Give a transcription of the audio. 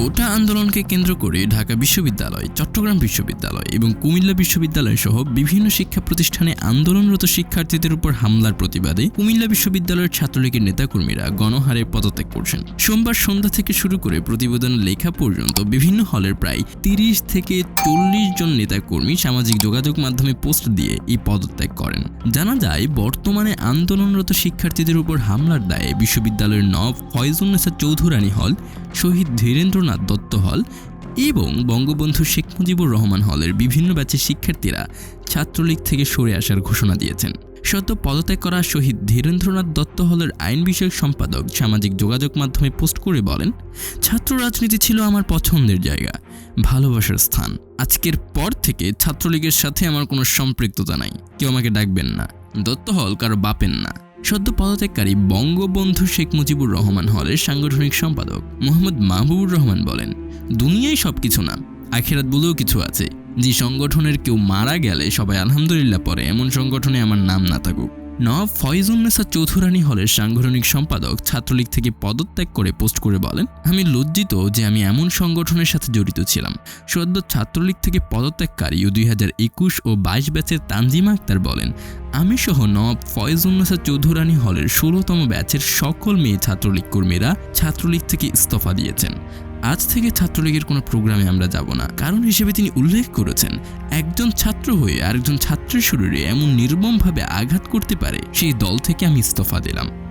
কোটা আন্দোলনকে কেন্দ্র করে ঢাকা বিশ্ববিদ্যালয়, চট্টগ্রাম বিশ্ববিদ্যালয় এবং কুমিল্লা বিশ্ববিদ্যালয় সহ বিভিন্ন শিক্ষা প্রতিষ্ঠানে আন্দোলনরত শিক্ষার্থীদের উপর হামলার প্রতিবাদে কুমিল্লা বিশ্ববিদ্যালয়ের ছাত্রলীগের নেতাকর্মীরা গণহারে পদত্যাগ করছেন। সোমবার সন্ধ্যা থেকে শুরু করে প্রতিবেদন লেখা পর্যন্ত বিভিন্ন হলের প্রায় তিরিশ থেকে চল্লিশ জন নেতাকর্মী সামাজিক যোগাযোগ মাধ্যমে পোস্ট দিয়ে এই পদত্যাগ করেন। জানা যায়, বর্তমানে আন্দোলনরত শিক্ষার্থীদের উপর হামলার দায়ে বিশ্ববিদ্যালয়ের নব ফয়জুন্নেসা চৌধুরানী হল শহীদ ধীরেন্দ্রনাথ দত্ত হল এবং বঙ্গবন্ধু শেখ মুজিবুর রহমান হলের বিভিন্ন ব্যাচের শিক্ষার্থীরা ছাত্রলীগ থেকে সরে আসার ঘোষণা দিয়েছেন। সদ্য পদত্যাগ করা শহীদ ধীরেন্দ্রনাথ দত্ত হলের আইন বিষয়ক সম্পাদক সামাজিক যোগাযোগ মাধ্যমে পোস্ট করে বলেন, ছাত্র রাজনীতি ছিল আমার পছন্দের জায়গা, ভালোবাসার স্থান। আজকের পর থেকে ছাত্রলীগের সাথে আমার কোনো সম্পৃক্ততা নাই। কেউ আমাকে ডাকবেন না। দত্ত হল কারও বাপেন না। সদ্য পদত্যাগকারী বঙ্গবন্ধু শেখ মুজিবুর রহমান হলের সাংগঠনিক সম্পাদক মোহাম্মদ মাহবুবুর রহমান বলেন, দুনিয়ায় সব কিছু না, আখেরাত বলেও কিছু আছে। যে সংগঠনের কেউ মারা গেলে সবাই আলহামদুলিল্লাহ পরে, এমন সংগঠনে আমার নাম না থাকুক। নবাব ফয়জুন্নেসা চৌধুরানী হলের সাংগঠনিক সম্পাদক ছাত্রলীগ থেকে পদত্যাগ করে পোস্ট করে বলেন, আমি লজ্জিত যে আমি এমন সংগঠনের সাথে জড়িত ছিলাম। সদ্য ছাত্রলীগ থেকে পদত্যাগকারী দুই হাজার একুশ ও বাইশ ব্যাচের তানজিমা আক্তার বলেন আমি সহ নবাব ফয়জুন্নেসা চৌধুরানী হলের ষোলোতম ব্যাচের সকল মেয়ে ছাত্রলীগ কর্মীরা ছাত্রলীগ থেকে ইস্তফা দিয়েছেন। আজ থেকে ছাত্রলীগের কোনো প্রোগ্রামে আমরা যাব না। কারণ হিসেবে তিনি উল্লেখ করেছেন, একজন ছাত্র হয়ে আরেকজন ছাত্রের শরীরে এমন নির্মমভাবে আঘাত করতে পারে, সেই দল থেকে আমি ইস্তফা দিলাম।